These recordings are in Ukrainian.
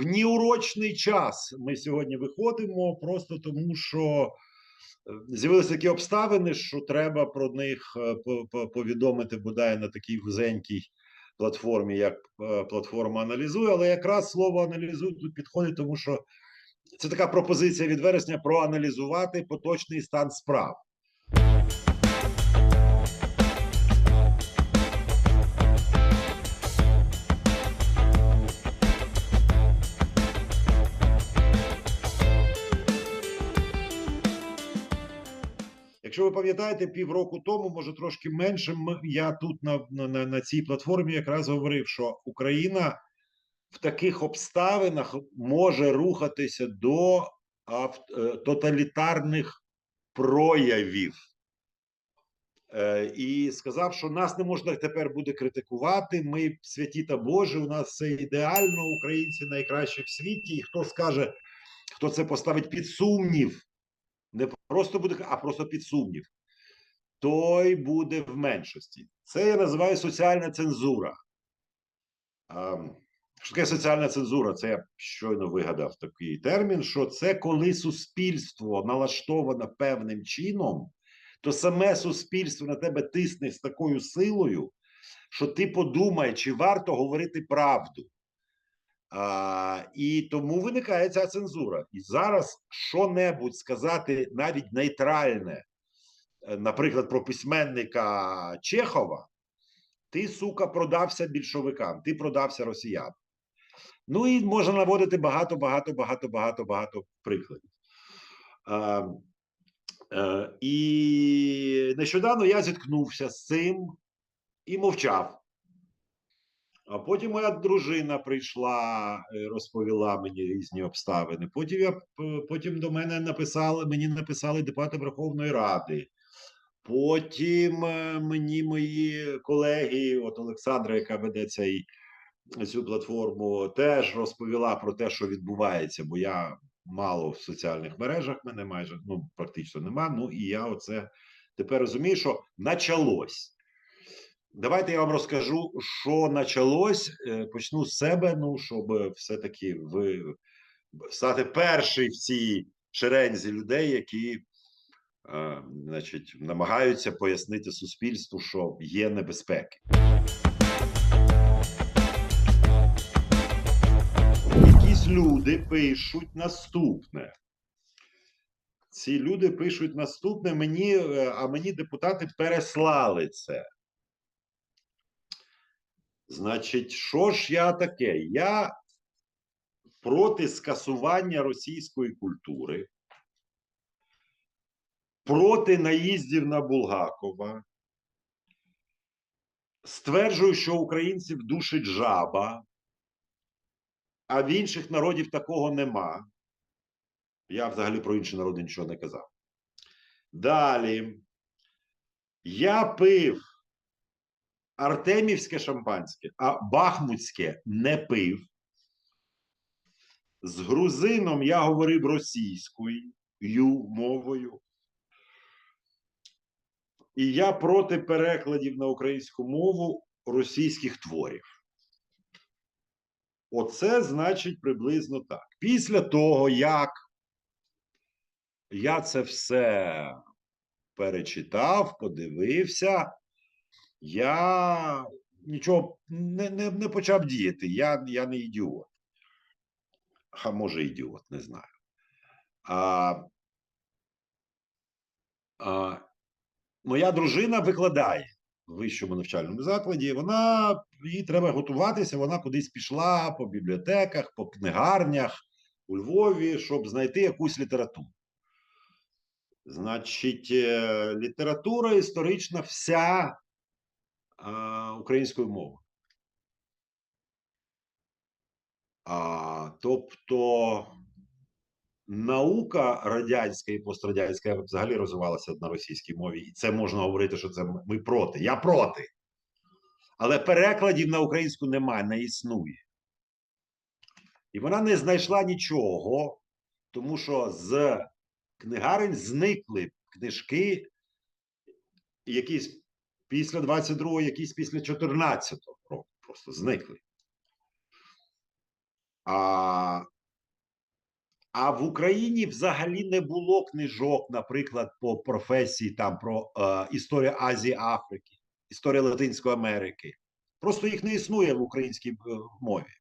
в неурочний час ми сьогодні виходимо, просто тому що е, з'явилися такі обставини, що треба про них е, по- по- повідомити бодай на такій вузенькій платформі, як е, платформа аналізує. Але якраз слово аналізуй тут підходить, тому що це така пропозиція від вересня проаналізувати поточний стан справ. Якщо ви пам'ятаєте, півроку тому, може трошки менше, я тут на, на, на, цій платформі якраз говорив, що Україна в таких обставинах може рухатися до е, тоталітарних проявів. Е, І сказав, що нас не можна тепер буде критикувати. Ми святі та Божі, у нас все ідеально, українці найкращі в світі. І хто скаже, хто це поставить під сумнів, не просто буде, а просто під сумнів, той буде в меншості. Це я називаю соціальна цензура. А, що таке соціальна цензура? Це я щойно вигадав такий термін, що це коли суспільство налаштоване певним чином, то саме суспільство на тебе тисне з такою силою, що ти подумай, чи варто говорити правду. А, і тому виникає ця цензура. І зараз що-небудь сказати навіть нейтральне, е, наприклад, про письменника Чехова, ти, сука, продався більшовикам, ти продався росіянам. Ну і можна наводити багато, багато, багато, багато, багато прикладів. А, е, і нещодавно я зіткнувся з цим і мовчав. А потім моя дружина прийшла, е, розповіла мені різні обставини. Потім я потім до мене написали, мені написали депутати Верховної Ради. Потім е, мені мої колеги, от Олександра, яка веде цей, цю платформу, теж розповіла про те, що відбувається, бо я мало в соціальних мережах, мене майже ну практично нема. Ну і я оце тепер розумію, що началось. Давайте я вам розкажу, що почалось. Е, Почну з себе, ну, щоб все-таки ви стати перший в цій шерензі людей, які е, значить, намагаються пояснити суспільству, що є небезпеки. Якісь люди пишуть наступне. Ці люди пишуть наступне, мені, е, а мені депутати переслали це. Значить, що ж я таке? Я проти скасування російської культури, проти наїздів на Булгакова. Стверджую, що українців душить жаба, а в інших народів такого нема. Я взагалі про інші народи нічого не казав. Далі. Я пив Артемівське шампанське, а Бахмутське не пив. З грузином я говорив російською мовою. І я проти перекладів на українську мову російських творів. Оце значить приблизно так. Після того, як я це все перечитав, подивився, я нічого не, не, не почав діяти. Я, я не ідіот. А може, ідіот, не знаю. А, а, моя дружина викладає в вищому навчальному закладі. Вона їй треба готуватися. Вона кудись пішла по бібліотеках, по книгарнях у Львові, щоб знайти якусь літературу. Значить, е, література історична вся мовою. А, тобто наука радянська і пострадянська взагалі розвивалася на російській мові, і це можна говорити, що це ми проти. Я проти. Але перекладів на українську немає, не існує. І вона не знайшла нічого, тому що з книгарень зникли книжки, якісь після 22-го, якісь після 14-го року. Просто зникли. А, а в Україні взагалі не було книжок, наприклад, по професії там про е, історія Азії, Африки, історія Латинської Америки. Просто їх не існує в українській е, мові.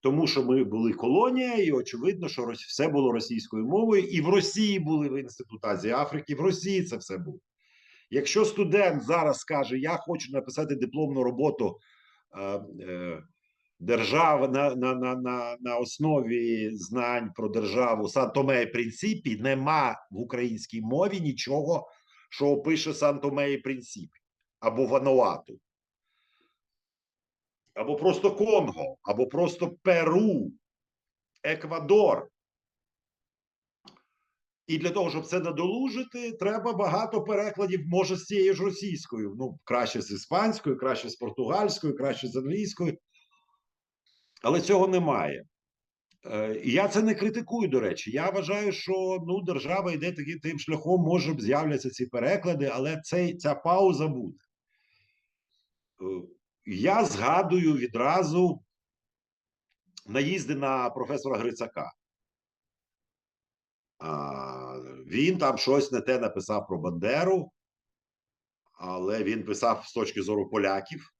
Тому що ми були колонія, і очевидно, що все було російською мовою, і в Росії були в Інститут Азії Африки, в Росії це все було. Якщо студент зараз скаже, я хочу написати дипломну роботу е, е, держав на, на, на, на, на основі знань про державу Сан-Томе і Принципі, нема в українській мові нічого, що опише Сан-Томе і Принципі або Вануату, або просто Конго, або просто Перу, Еквадор. І для того, щоб це надолужити, треба багато перекладів, може, з цією ж російською. Ну, краще з іспанською, краще з португальською, краще з англійською. Але цього немає. Е, І я це не критикую, до речі. Я вважаю, що ну, держава йде таким тим шляхом, може б з'являться ці переклади, але цей, ця пауза буде. Е, Я згадую відразу наїзди на професора Грицака. А, він там щось не те написав про Бандеру, але він писав з точки зору поляків.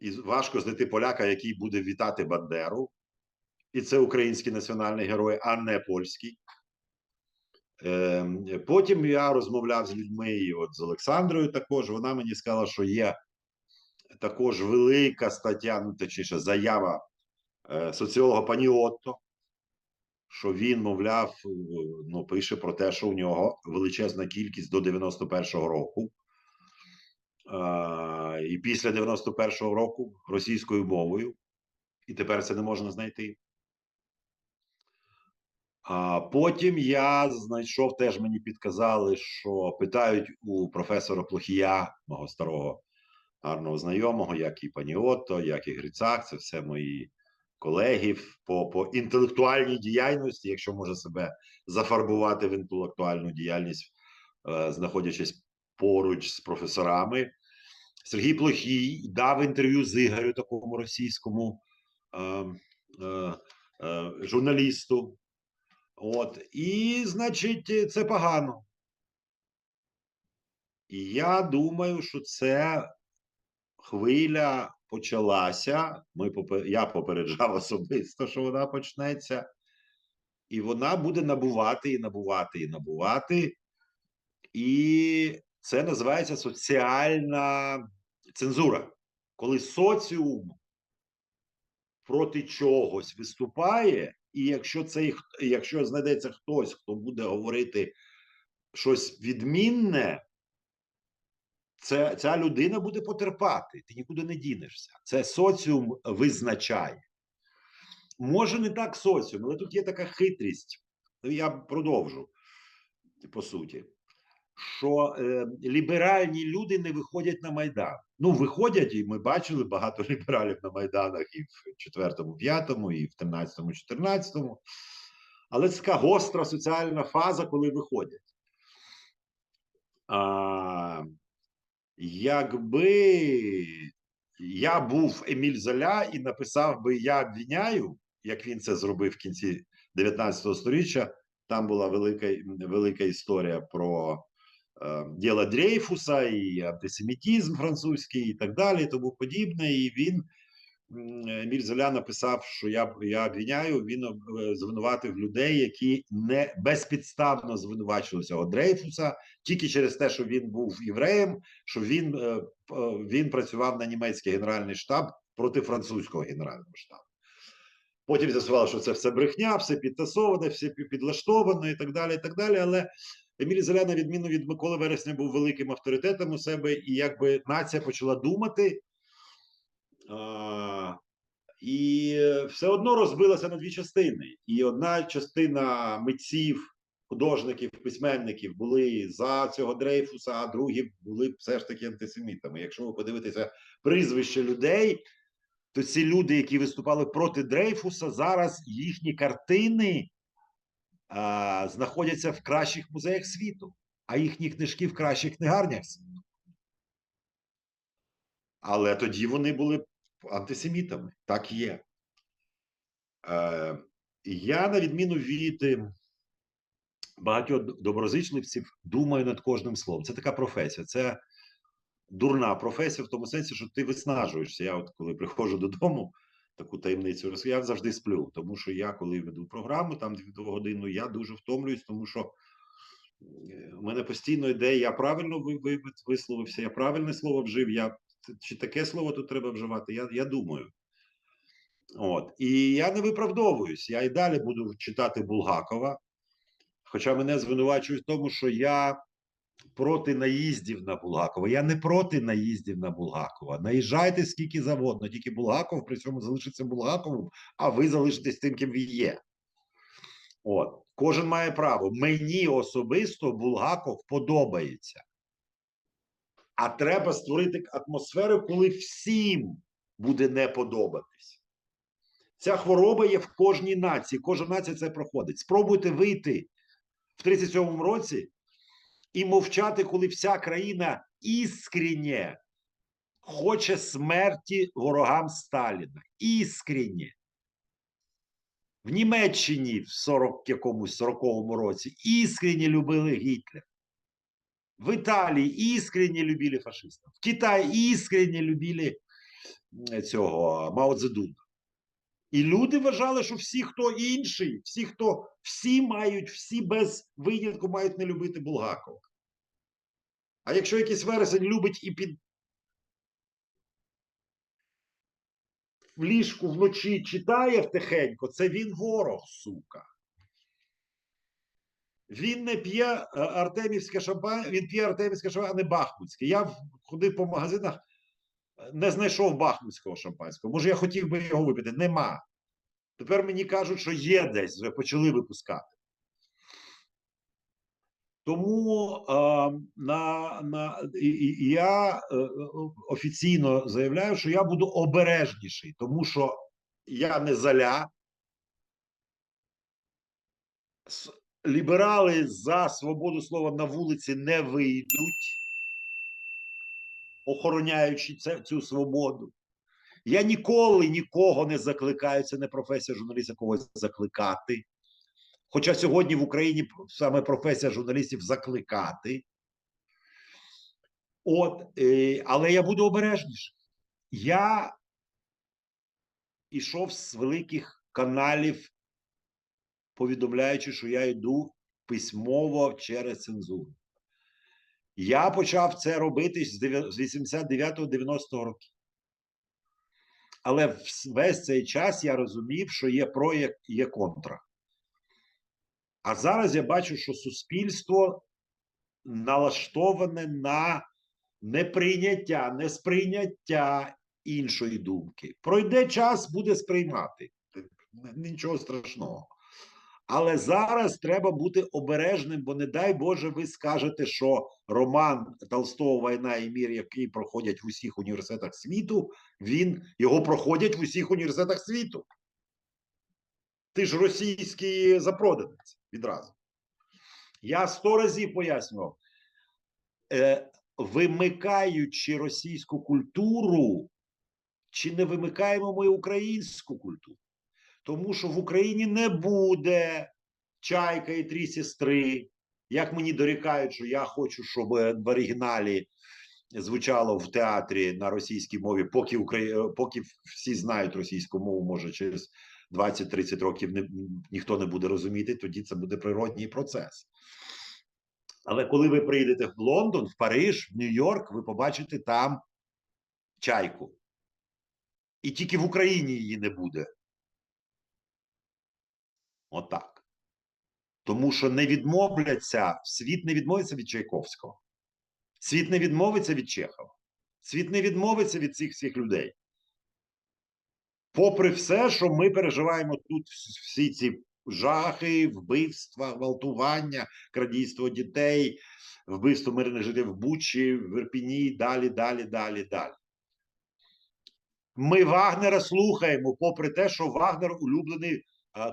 І важко знайти поляка, який буде вітати Бандеру. І це український національний герой, а не польський. Е, потім я розмовляв з людьми, і от з Олександрою також. Вона мені сказала, що є також велика стаття, ну точніше, заява е, соціолога Паніотто, що він, мовляв, е, ну, пише про те, що у нього величезна кількість до 91-го року. Е, і після 91-го року російською мовою, і тепер це не можна знайти. А потім я знайшов, теж мені підказали, що питають у професора Плохія, мого старого гарного знайомого, як і пані Отто, як і Грицак, це все мої колеги в- по, по інтелектуальній діяльності, якщо може себе зафарбувати в інтелектуальну діяльність, е, знаходячись поруч з професорами. Сергій Плохій дав інтерв'ю з Ігорю, такому російському е, е, е, журналісту. От, і, значить, це погано. І я думаю, що це хвиля почалася. Ми попе- я попереджав особисто, що вона почнеться, і вона буде набувати і набувати і набувати. І це називається соціальна цензура, коли соціум проти чогось виступає, і якщо цей якщо знайдеться хтось, хто буде говорити щось відмінне, це, ця людина буде потерпати. Ти нікуди не дінешся. Це соціум визначає. Може, не так соціум, але тут є така хитрість. Я продовжу по суті. Що е, ліберальні люди не виходять на Майдан. Ну, виходять, і ми бачили багато лібералів на Майданах і в 4-му, 5-му, і в 13-му, 14-му. Але це така гостра соціальна фаза, коли виходять. А, якби я був Еміль Золя і написав би Я обвиняю, як він це зробив в кінці 19 століття, там була велика, велика історія про е, діло Дрейфуса і антисемітізм французький, і так далі, тому подібне. І він Еміль Золя написав, що я, я обвиняю, він е, звинуватив людей, які не безпідставно звинувачували цього Дрейфуса, тільки через те, що він був євреєм, що він, е, е, він працював на німецький генеральний штаб проти французького генерального штабу. Потім з'ясувало, що це все брехня, все підтасоване, все пі- підлаштовано і так далі. і так далі. Але Еміль Золя, на відміну від Миколи Вересня, був великим авторитетом у себе, і якби нація почала думати. І все одно розбилася на дві частини. І одна частина митців, художників, письменників були за цього Дрейфуса, а другі були все ж таки антисемітами. Якщо ви подивитеся прізвище людей, то ці люди, які виступали проти Дрейфуса, зараз їхні картини а, знаходяться в кращих музеях світу, а їхні книжки в кращих книгарнях світу. Але тоді вони були антисемітами. Так є. Е, я, на відміну від е, багатьох доброзичливців, думаю над кожним словом. Це така професія. Це дурна професія в тому сенсі, що ти виснажуєшся. Я, от коли приходжу додому, таку таємницю я завжди сплю. Тому що я, коли веду програму, там годину, я дуже втомлююсь, тому що е, у мене постійно йде, я правильно ви- ви- висловився, я правильне слово вжив. Я чи таке слово тут треба вживати? Я, я думаю. От і я не виправдовуюсь. Я і далі буду читати Булгакова. Хоча мене звинувачують в тому, що я проти наїздів на Булгакова. Я не проти наїздів на Булгакова. Наїжджайте скільки завгодно, тільки Булгаков при цьому залишиться Булгаковим, а ви залишитесь тим, ким він є. От, кожен має право. Мені особисто Булгаков подобається. А треба створити атмосферу, коли всім буде не подобатись. Ця хвороба є в кожній нації. Кожна нація це проходить. Спробуйте вийти в 37-му році і мовчати, коли вся країна іскренне хоче смерті ворогам Сталіна. Іскренне. В Німеччині в 40 якомусь 40-му році іскренне любили Гітлер. В Італії іскренне любили фашистів. В Китаї іскренне любили цього Мао Цзедуна. І люди вважали, що всі, хто інший, всі, хто всі мають, всі без винятку мають не любити Булгакова. А якщо якийсь вересень любить і під в ліжку вночі читає втихенько, це він ворог, сука. Він не п'є е, артемівське шампань, він п'є артемівське шампань, а не бахмутське. Я ходив по магазинах, е, не знайшов бахмутського шампанського. Може, я хотів би його випити. Нема. Тепер мені кажуть, що є десь, вже почали випускати. Тому е, на, на, я е, офіційно заявляю, що я буду обережніший, тому що я не заля. Ліберали за свободу слова на вулиці не вийдуть, охороняючи цю свободу. Я ніколи нікого не закликаю, це не професія журналіста когось закликати. Хоча сьогодні в Україні саме професія журналістів закликати. От, е, але я буду обережніше. Я ішов з великих каналів, повідомляючи, що я йду письмово через цензуру. Я почав це робити з дев'я- з 89-90 років. Але весь цей час я розумів, що є про, є контра. А зараз я бачу, що суспільство налаштоване на неприйняття, несприйняття іншої думки. Пройде час, буде сприймати. Нічого страшного. Але зараз треба бути обережним, бо не дай Боже, ви скажете, що роман Толстого Війна і мір, який проходять в усіх університетах світу, він його проходять в усіх університетах світу. Ти ж російський запроданець відразу. Я сто разів пояснював, е, вимикаючи російську культуру, чи не вимикаємо ми українську культуру? Тому що в Україні не буде чайка і три сестри. Як мені дорікають, що я хочу, щоб в оригіналі звучало в театрі на російській мові, поки Украї... поки всі знають російську мову, може через 20-30 років не, ніхто не буде розуміти, тоді це буде природній процес. Але коли ви прийдете в Лондон, в Париж, в Нью-Йорк, ви побачите там чайку. І тільки в Україні її не буде. Отак. Тому що не відмовляться, світ не відмовиться від Чайковського. Світ не відмовиться від Чехова. Світ не відмовиться від цих всіх людей. Попри все, що ми переживаємо тут, всі ці жахи, вбивства, гвалтування, крадійство дітей, вбивство мирних жителів в Бучі, в Ірпіні, далі, далі, далі, далі. Ми Вагнера слухаємо, попри те, що Вагнер улюблений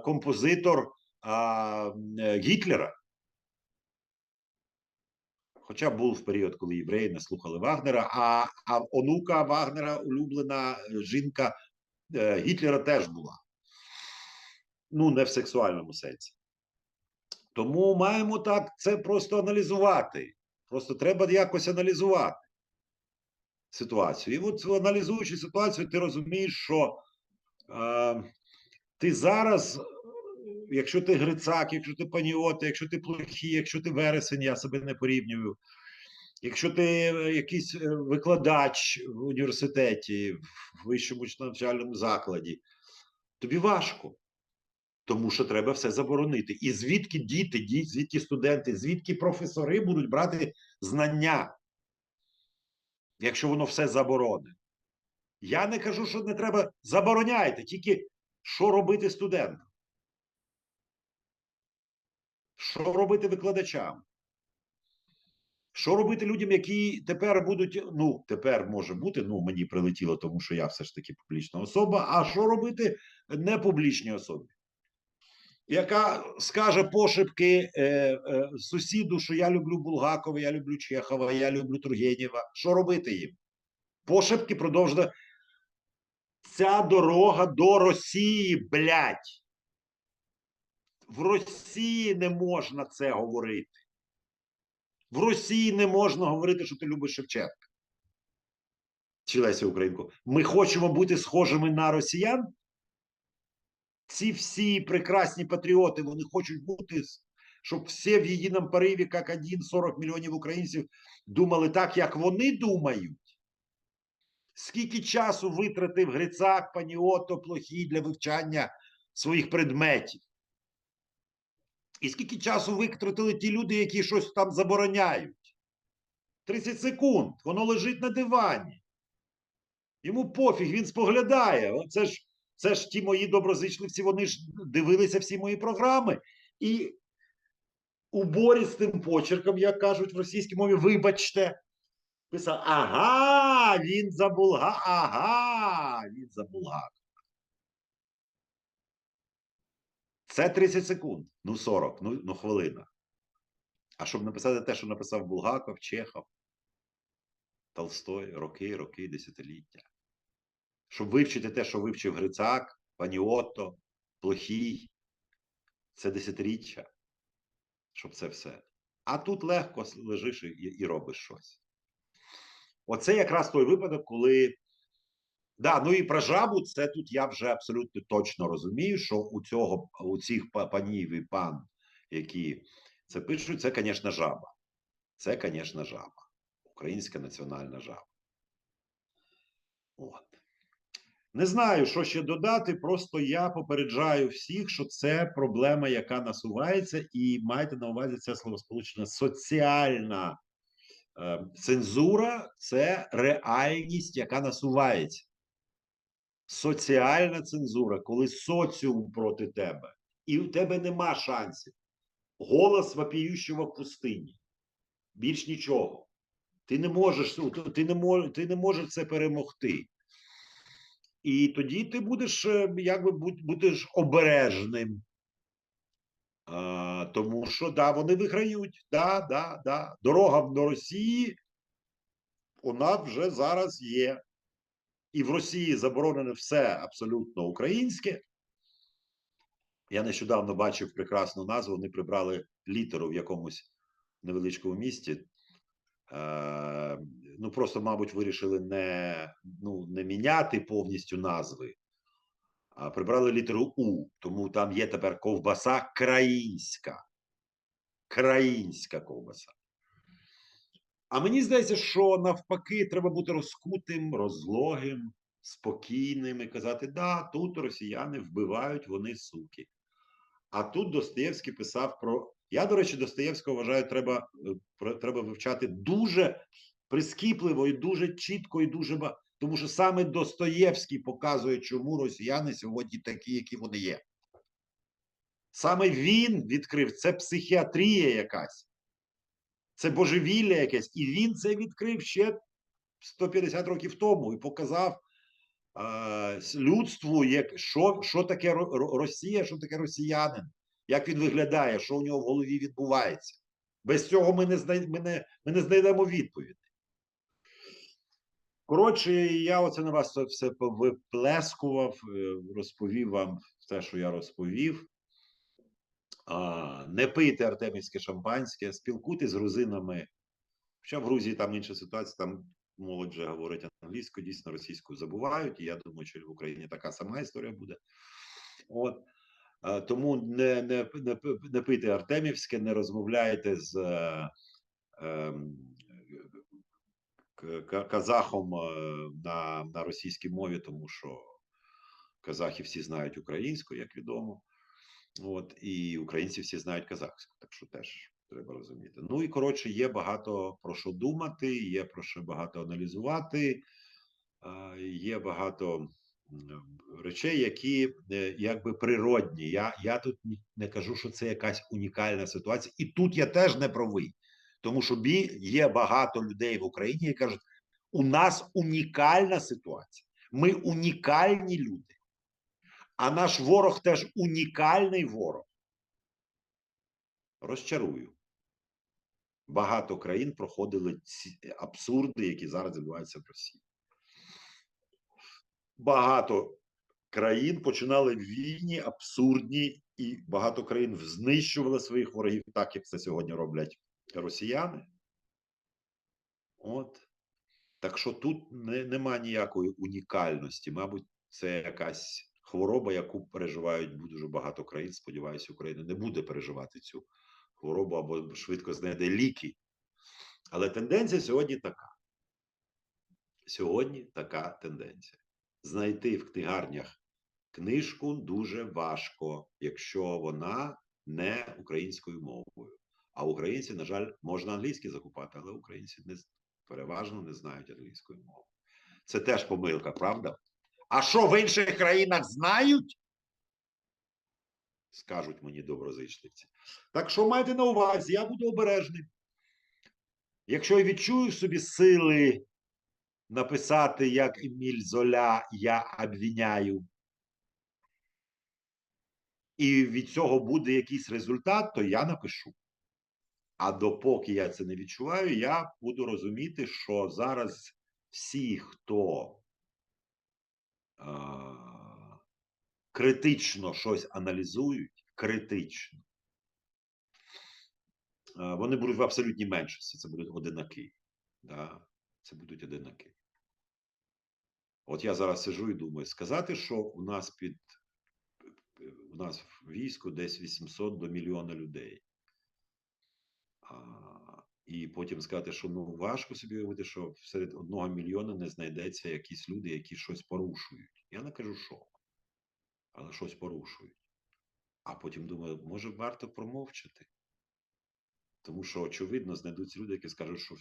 композитор е, Гітлера. Хоча був в період, коли євреї не слухали Вагнера, а, а онука Вагнера, улюблена е, жінка е, Гітлера теж була. ну не в сексуальному сенсі. Тому маємо так це просто аналізувати. Просто треба якось аналізувати ситуацію. І от аналізуючи ситуацію, ти розумієш, що е, ти зараз, якщо ти Грицак, якщо ти Паніоти, якщо ти плохий, якщо ти вересень, я себе не порівнюю. Якщо ти е, якийсь е, викладач в університеті, в вищому навчальному закладі, тобі важко. Тому що треба все заборонити. І звідки діти, ді- звідки студенти, звідки професори будуть брати знання, якщо воно все заборонене. Я не кажу, що не треба забороняйте, тільки що робити студентам? Що робити викладачам? Що робити людям, які тепер будуть, ну, тепер може бути, ну, мені прилетіло, тому що я все ж таки публічна особа. А що робити непублічній особі? Яка скаже пошепки е, е, сусіду, що я люблю Булгакова, я люблю Чехова, я люблю Тургенєва. Що робити їм? Пошепки продовжує. Ця дорога до Росії, блядь. В Росії не можна це говорити. В Росії не можна говорити, що ти любиш Шевченка. Чи Леся Українко. Ми хочемо бути схожими на росіян. Ці всі прекрасні патріоти, вони хочуть бути, щоб всі в єдиному пориві, як один 40 мільйонів українців, думали так, як вони думають. Скільки часу витратив Грицак, Паніото, Плохій для вивчання своїх предметів? І скільки часу витратили ті люди, які щось там забороняють? 30 секунд. Воно лежить на дивані. Йому пофіг, він споглядає. Це ж, це ж ті мої доброзичливці, вони ж дивилися всі мої програми. І уборістим почерком, як кажуть в російській мові, вибачте, писав: ага, він за Булга, ага, він за Булгак. Це 30 секунд, ну 40, ну, ну хвилина. А щоб написати те, що написав Булгаков, Чехов, Толстой, роки, роки, десятиліття. Щоб вивчити те, що вивчив Грицак, Паніотто, Плохій, це десятиріччя, щоб це все. А тут легко лежиш і, і робиш щось. Оце якраз той випадок, коли. Да, ну і про жабу, це тут я вже абсолютно точно розумію, що у цього у цих панів і пан, які це пишуть, це, звісно, жаба. Це, звісно, жаба. Українська національна жаба. От. Не знаю, що ще додати. Просто я попереджаю всіх, що це проблема, яка насувається, і майте на увазі це словосполучення соціальна цензура це реальність, яка насувається. Соціальна цензура, коли соціум проти тебе, і у тебе нема шансів. Голос вопіющого в пустині. Більш нічого. Ти не можеш ти не мож, ти не можеш це перемогти. І тоді ти будеш е, якби будеш обережним. Тому що да, вони виграють. Да, да, да. Дорога до Росії, вона вже зараз є. І в Росії заборонено все абсолютно українське. Я нещодавно бачив прекрасну назву. Вони прибрали літеру в якомусь невеличкому місті. Е, ну, просто, мабуть, вирішили не, ну, не міняти повністю назви, прибрали літеру У. Тому там є тепер ковбаса країнська. Країнська ковбаса. А мені здається, що навпаки, треба бути розкутим, розлогим, спокійним і казати: да, тут росіяни вбивають, вони суки. А тут Достоєвський писав про. Я, до речі, Достоєвського вважаю, треба, е, треба вивчати дуже прискіпливо і дуже чітко, і дуже тому що саме Достоєвський показує, чому росіяни сьогодні такі, які вони є. Саме він відкрив це психіатрія якась, це божевілля якесь, і він це відкрив ще 150 років тому і показав е, людству, як, що, що таке Ро- Ро- Росія, що таке росіянин, як він виглядає, що у нього в голові відбувається. Без цього ми не, знай, ми не, ми не знайдемо відповідь. Коротше, я оце на вас все виплескував, е, розповів вам те, що я розповів. Не пийте артемівське шампанське, спілкуйтесь з грузинами. Хоча в Грузії там інша ситуація, там молодь вже говорить англійською, дійсно російською забувають. І я думаю, що в Україні така сама історія буде. От. Е, Тому не, не, не, не пийте артемівське, не розмовляйте з е, ем, казахом е, на, на російській мові, тому що казахи всі знають українську, як відомо. От, і українці всі знають казахську, так що теж треба розуміти. Ну і коротше, є багато про що думати, є про що багато аналізувати, е, є багато речей, які е, якби природні. Я, я тут не кажу, що це якась унікальна ситуація, і тут я теж не правий, тому що є багато людей в Україні, які кажуть, у нас унікальна ситуація. Ми унікальні люди. А наш ворог теж унікальний ворог. Розчарую. Багато країн проходили ці абсурди, які зараз відбуваються в Росії. Багато країн починали війні абсурдні, і багато країн знищували своїх ворогів, так як це сьогодні роблять росіяни. От. Так що тут не, нема ніякої унікальності. Мабуть, це якась хвороба, яку переживають дуже багато країн. Сподіваюся, Україна не буде переживати цю хворобу або швидко знайде ліки. Але тенденція сьогодні така. Сьогодні така тенденція. Знайти в книгарнях книжку дуже важко, якщо вона не українською мовою. А українці, на жаль, можна англійські закупати, але українці не переважно не знають англійської мови. Це теж помилка, правда? А що в інших країнах знають? Скажуть мені доброзичливці. Так що майте на увазі, я буду обережний. Якщо я відчую собі сили написати, як Еміль Золя, я обвиняю, і від цього буде якийсь результат, то я напишу. А допоки я це не відчуваю, я буду розуміти, що зараз всі, хто а, критично щось аналізують, критично, а, вони будуть в абсолютній меншості. Це будуть одинаки. Да? Це будуть одинаки. От я зараз сижу і думаю, сказати, що у нас під у нас в війську десь 800 до мільйона людей. І потім сказати, що ну важко собі уявити, що серед одного мільйона не знайдеться якісь люди, які щось порушують. Я не кажу, що, але щось порушують. А потім думаю, може варто промовчати. Тому що, очевидно, знайдуться люди, які скажуть, що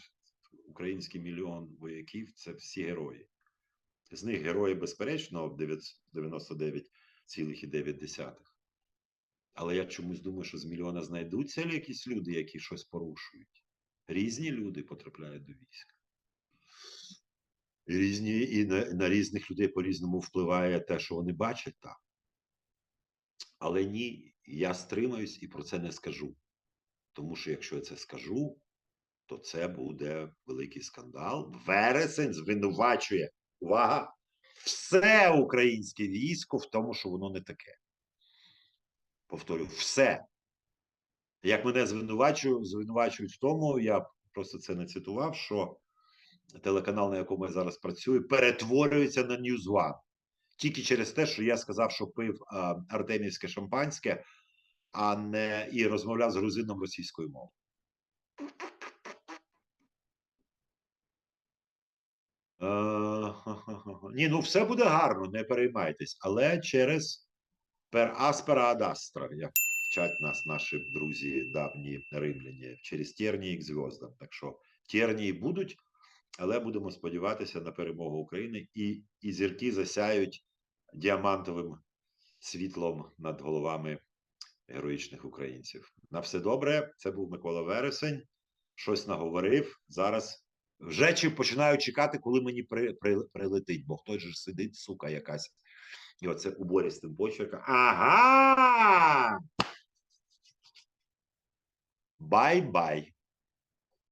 український мільйон вояків це всі герої. З них герої, безперечно, 99,9. Але я чомусь думаю, що з мільйона знайдуться якісь люди, які щось порушують. Різні люди потрапляють до війська. Різні, і на, на різних людей по-різному впливає те, що вони бачать там. Але ні, я стримаюсь і про це не скажу. Тому що якщо я це скажу, то це буде великий скандал. Вересень звинувачує увага, все українське військо в тому, що воно не таке. Повторю, все. Як мене звинувачують, звинувачують в тому, я просто це не цитував, що телеканал, на якому я зараз працюю, перетворюється на News One. Тільки через те, що я сказав, що пив а, артемівське шампанське, а не і розмовляв з грузином російською мовою. Е. Ні, ну все буде гарно, не переймайтесь, але через per aspera ad astra, як вчать нас наші друзі давні римляні, через тернії к зв'яздам. Так що тернії будуть, але будемо сподіватися на перемогу України і, і зірки засяють діамантовим світлом над головами героїчних українців. На все добре. Це був Микола Вересень. Щось наговорив. Зараз вже чи починаю чекати, коли мені при, при, прилетить, бо хтось же сидить, сука, якась. І оце уборістим почерком. Ага. Бай-бай.